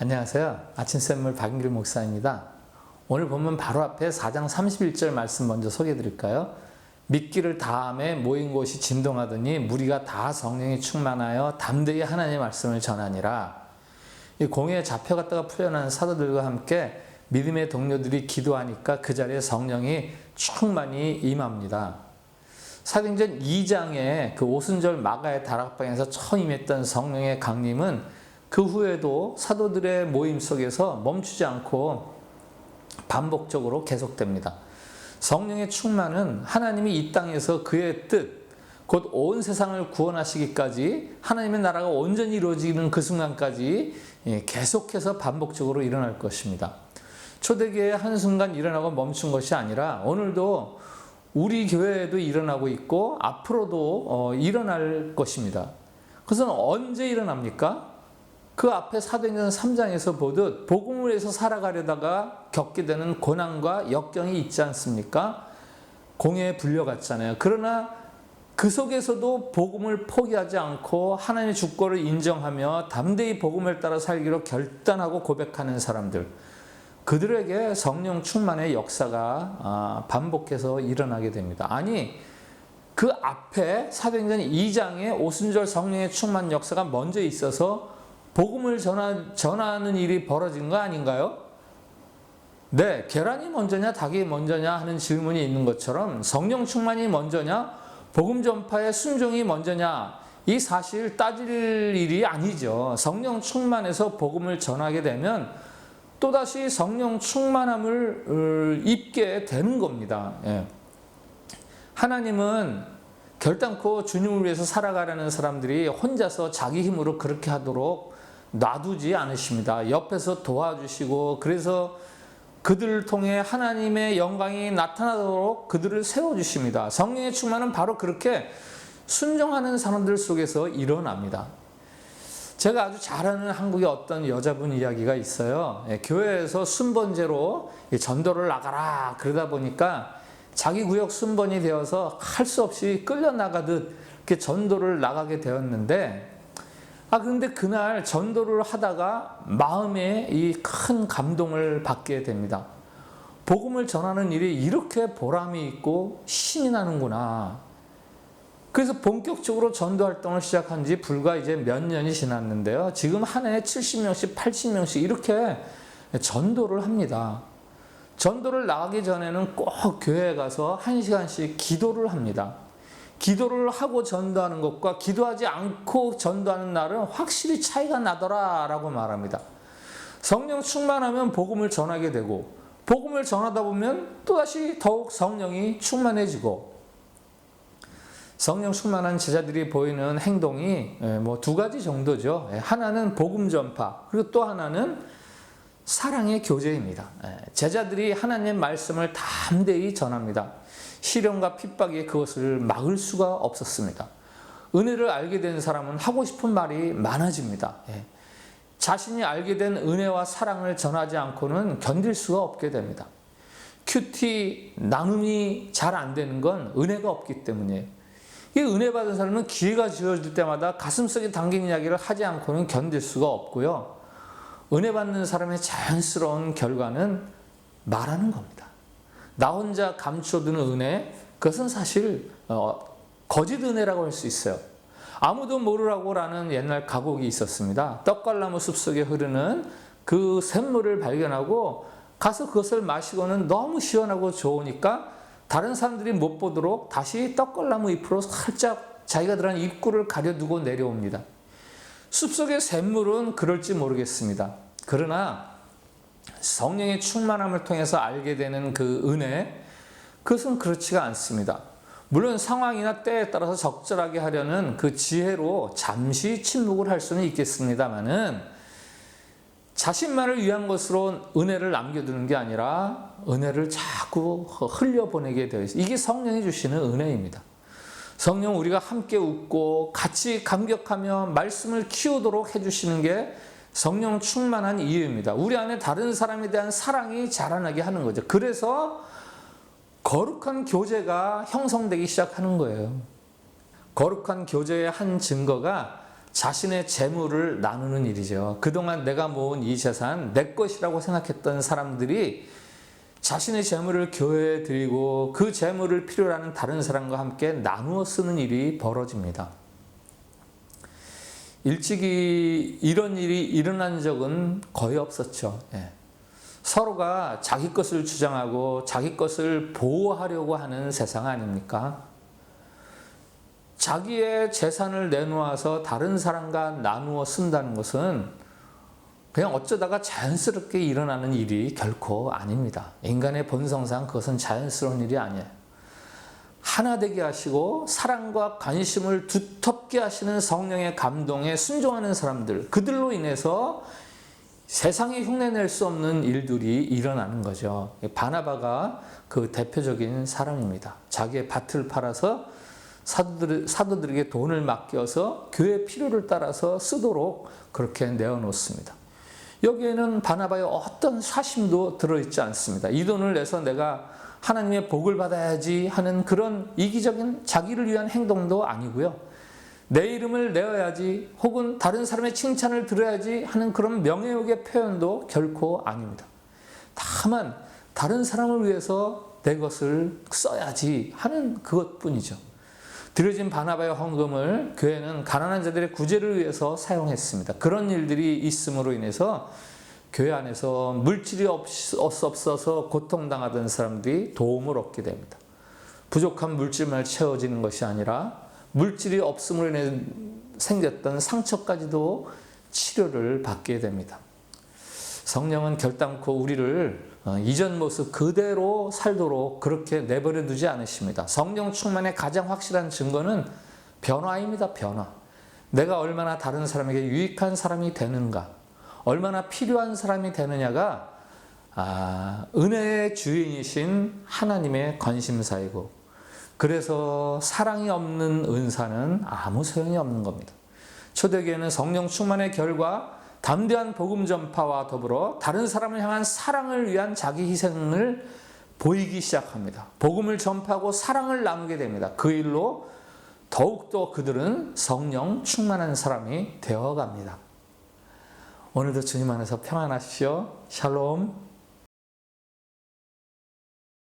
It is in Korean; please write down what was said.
안녕하세요. 아침샘물 박인길 목사입니다. 오늘 보면 바로 앞에 4장 31절 말씀 먼저 소개해 드릴까요? 미끼를 다음에 모인 곳이 진동하더니 무리가 다 성령이 충만하여 담대히 하나님의 말씀을 전하니라. 이 공에 잡혀갔다가 풀려난 사도들과 함께 믿음의 동료들이 기도하니까 그 자리에 성령이 충만히 임합니다. 사도행전 2장에 그 오순절 마가의 다락방에서 처음 임했던 성령의 강림은 그 후에도 사도들의 모임 속에서 멈추지 않고 반복적으로 계속됩니다. 성령의 충만은 하나님이 이 땅에서 그의 뜻, 곧 온 세상을 구원하시기까지 하나님의 나라가 온전히 이루어지는 그 순간까지 예, 계속해서 반복적으로 일어날 것입니다. 초대교회 한순간 일어나고 멈춘 것이 아니라 오늘도 우리 교회에도 일어나고 있고 앞으로도 어, 일어날 것입니다. 그것은 언제 일어납니까? 그 앞에 사도행전 3장에서 보듯 복음을 위해서 살아가려다가 겪게 되는 고난과 역경이 있지 않습니까? 공회에 불려갔잖아요. 그러나 그 속에서도 복음을 포기하지 않고 하나님의 주권을 인정하며 담대히 복음을 따라 살기로 결단하고 고백하는 사람들. 그들에게 성령 충만의 역사가 아, 반복해서 일어나게 됩니다. 아니, 그 앞에 사도행전 2장에 오순절 성령의 충만 역사가 먼저 있어서 복음을 전하, 전하는 일이 벌어진 거 아닌가요? 네, 계란이 먼저냐, 닭이 먼저냐 하는 질문이 있는 것처럼 성령 충만이 먼저냐, 복음 전파의 순종이 먼저냐, 이 사실 따질 일이 아니죠. 성령 충만해서 복음을 전하게 되면 또다시 성령 충만함을 입게 되는 겁니다. 예. 하나님은 결단코 주님을 위해서 살아가려는 사람들이 혼자서 자기 힘으로 그렇게 하도록 놔두지 않으십니다. 옆에서 도와주시고 그래서 그들을 통해 하나님의 영광이 나타나도록 그들을 세워주십니다. 성령의 충만은 바로 그렇게 순종하는 사람들 속에서 일어납니다. 제가 아주 잘 아는 한국의 어떤 여자분 이야기가 있어요. 예, 교회에서 순번제로 전도를 나가라 그러다 보니까 자기 구역 순번이 되어서 할 수 없이 끌려 나가듯 이렇게 전도를 나가게 되었는데 아, 그런데 그날 전도를 하다가 마음에 이 큰 감동을 받게 됩니다. 복음을 전하는 일이 이렇게 보람이 있고 신이 나는구나. 그래서 본격적으로 전도 활동을 시작한 지 불과 이제 몇 년이 지났는데요. 지금 한 해에 70명씩, 80명씩 이렇게 전도를 합니다. 전도를 나가기 전에는 꼭 교회에 가서 한 시간씩 기도를 합니다. 기도를 하고 전도하는 것과 기도하지 않고 전도하는 날은 확실히 차이가 나더라라고 말합니다. 성령 충만하면 복음을 전하게 되고 복음을 전하다 보면 또다시 더욱 성령이 충만해지고 성령 충만한 제자들이 보이는 행동이 뭐 두 가지 정도죠. 하나는 복음 전파 그리고 또 하나는 사랑의 교제입니다. 제자들이 하나님의 말씀을 담대히 전합니다. 시련과 핍박이 그것을 막을 수가 없었습니다. 은혜를 알게 된 사람은 하고 싶은 말이 많아집니다. 예. 자신이 알게 된 은혜와 사랑을 전하지 않고는 견딜 수가 없게 됩니다. 큐티 나눔이 잘 안 되는 건 은혜가 없기 때문이에요. 이 은혜 받은 사람은 기회가 주어질 때마다 가슴속에 담긴 이야기를 하지 않고는 견딜 수가 없고요. 은혜 받는 사람의 자연스러운 결과는 말하는 겁니다. 나 혼자 감춰두는 은혜, 그것은 사실 어, 거짓 은혜라고 할 수 있어요. 아무도 모르라고라는 옛날 가곡이 있었습니다. 떡갈나무 숲속에 흐르는 그 샘물을 발견하고 가서 그것을 마시고는 너무 시원하고 좋으니까 다른 사람들이 못 보도록 다시 떡갈나무 잎으로 살짝 자기가 들어간 입구를 가려두고 내려옵니다. 숲속의 샘물은 그럴지 모르겠습니다. 그러나 성령의 충만함을 통해서 알게 되는 그 은혜, 그것은 그렇지가 않습니다. 물론 상황이나 때에 따라서 적절하게 하려는 그 지혜로 잠시 침묵을 할 수는 있겠습니다만은 자신만을 위한 것으로 은혜를 남겨두는 게 아니라 은혜를 자꾸 흘려보내게 되어 있어요. 이게 성령이 주시는 은혜입니다. 성령 우리가 함께 웃고 같이 감격하며 말씀을 키우도록 해주시는 게 성령 충만한 이유입니다. 우리 안에 다른 사람에 대한 사랑이 자라나게 하는 거죠. 그래서 거룩한 교제가 형성되기 시작하는 거예요. 거룩한 교제의 한 증거가 자신의 재물을 나누는 일이죠. 그동안 내가 모은 이 재산 내 것이라고 생각했던 사람들이 자신의 재물을 교회에 드리고 그 재물을 필요로 하는 다른 사람과 함께 나누어 쓰는 일이 벌어집니다. 일찍이 이런 일이 일어난 적은 거의 없었죠. 예. 서로가 자기 것을 주장하고 자기 것을 보호하려고 하는 세상 아닙니까? 자기의 재산을 내놓아서 다른 사람과 나누어 쓴다는 것은 그냥 어쩌다가 자연스럽게 일어나는 일이 결코 아닙니다. 인간의 본성상 그것은 자연스러운 일이 아니에요. 하나 되게 하시고 사랑과 관심을 두텁게 하시는 성령의 감동에 순종하는 사람들, 그들로 인해서 세상에 흉내낼 수 없는 일들이 일어나는 거죠. 바나바가 그 대표적인 사람입니다. 자기의 밭을 팔아서 사도들, 사도들에게 돈을 맡겨서 교회 필요를 따라서 쓰도록 그렇게 내어놓습니다. 여기에는 바나바의 어떤 사심도 들어있지 않습니다. 이 돈을 내서 내가 하나님의 복을 받아야지 하는 그런 이기적인 자기를 위한 행동도 아니고요. 내 이름을 내어야지 혹은 다른 사람의 칭찬을 들어야지 하는 그런 명예욕의 표현도 결코 아닙니다. 다만 다른 사람을 위해서 내 것을 써야지 하는 그것뿐이죠. 들여진 바나바의 헌금을 교회는 가난한 자들의 구제를 위해서 사용했습니다. 그런 일들이 있음으로 인해서 교회 안에서 물질이 없어서 고통당하던 사람들이 도움을 얻게 됩니다. 부족한 물질만 채워지는 것이 아니라 물질이 없음으로 인해 생겼던 상처까지도 치료를 받게 됩니다. 성령은 결단코 우리를 어, 이전 모습 그대로 살도록 그렇게 내버려 두지 않으십니다. 성령 충만의 가장 확실한 증거는 변화입니다. 변화. 내가 얼마나 다른 사람에게 유익한 사람이 되는가, 얼마나 필요한 사람이 되느냐가 아, 은혜의 주인이신 하나님의 관심사이고, 그래서 사랑이 없는 은사는 아무 소용이 없는 겁니다. 초대교회는 성령 충만의 결과 담대한 복음 전파와 더불어 다른 사람을 향한 사랑을 위한 자기 희생을 보이기 시작합니다. 복음을 전파하고 사랑을 나누게 됩니다. 그 일로 더욱더 그들은 성령 충만한 사람이 되어 갑니다. 오늘도 주님 안에서 평안하십시오. 샬롬.